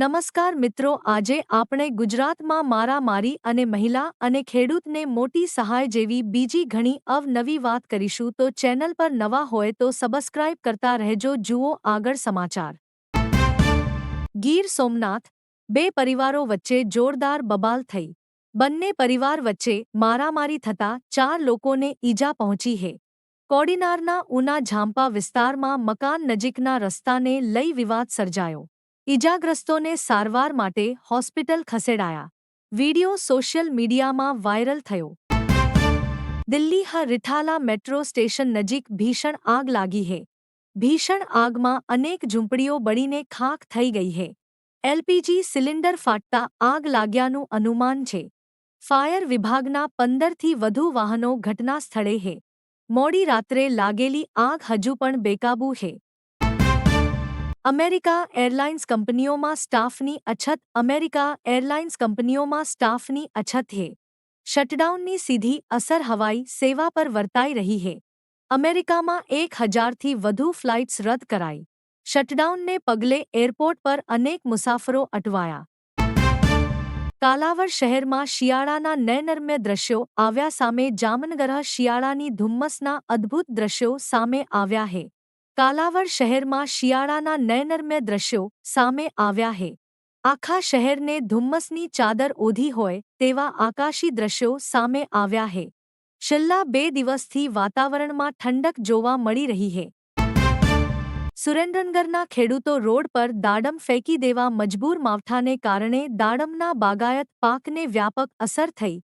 નમસ્કાર મિત્રો, આજે આપણે ગુજરાતમાં મારામારી અને મહિલા અને ખેડૂતને મોટી સહાય જેવી બીજી ઘણી અવનવી વાત કરીશું. તો ચેનલ પર નવા હોય તો સબસ્ક્રાઇબ કરતા રહેજો. જુઓ આગળ સમાચાર. ગીર સોમનાથ, બે પરિવારો વચ્ચે જોરદાર બબાલ થઈ. બંને પરિવાર વચ્ચે મારામારી થતા ચાર લોકોને ઈજા પહોંચી હે. કોડીનારના ઉના ઝાંપા વિસ્તારમાં મકાન નજીકના રસ્તાને લઈ વિવાદ સર્જાયો. ઇજાગ્રસ્તોને સારવાર માટે હોસ્પિટલ ખસેડાયા. વિડિયો સોશિયલ મીડિયામાં વાયરલ થયો. દિલ્હી હ રિઠાલા મેટ્રો સ્ટેશન નજીક ભીષણ આગ લાગી હે. ભીષણ આગમાં અનેક ઝૂંપડીઓ બળીને ખાખ થઈ ગઈ હે. એલપીજી સિલિન્ડર ફાટતા આગ લાગ્યાનું અનુમાન છે. ફાયર વિભાગના પંદરથી વધુ વાહનો ઘટના સ્થળે હે. મોડી રાત્રે લાગેલી આગ હજુ પણ બેકાબૂ હે. અમેરિકા એરલાઇન્સ કંપનીઓમાં સ્ટાફની અછત અમેરિકા એરલાઇન્સ કંપનીઓમાં સ્ટાફની અછત હે શટડાઉનની સીધી અસર હવાઈ સેવા પર વર્તાઈ રહી હે અમેરિકામાં એક હજારથી વધુ ફ્લાઇટ્સ રદ કરાઈ શટડાઉનને પગલે એરપોર્ટ પર અનેક મુસાફરો અટવાયા કાલાવડ શહેરમાં શિયાળાના નયનરમ્ય દ્રશ્યો આવ્યા સામે જામનગર શિયાળાની ધુમ્મસના અદ્ભુત દ્રશ્યો સામે આવ્યા હે કાલાવડ શહેરમાં શિયાળાના નયનરમ્ય દ્રશ્યો સામે આવ્યા હે આખા શહેરને ધુમ્મસની ચાદર ઓધી હોય તેવા આકાશી દ્રશ્યો સામે આવ્યા હે છેલ્લા બે દિવસથી વાતાવરણમાં ઠંડક જોવા મળી રહી હે સુરેન્દ્રનગરના ખેડૂતો રોડ પર દાડમ ફેંકી દેવા મજબૂર માવઠાને કારણે દાડમના બાગાયત પાકને વ્યાપક અસર થઈ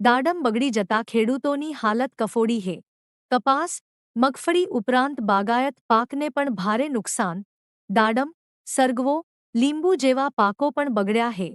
દાડમ બગડી જતા ખેડૂતોની હાલત કફોડી હે કપાસ મગફળી ઉપરાંત બાગાયત પાકને પણ ભારે નુકસાન દાડમ સરગવો લીંબુ જેવા પાકો પણ બગડ્યા હે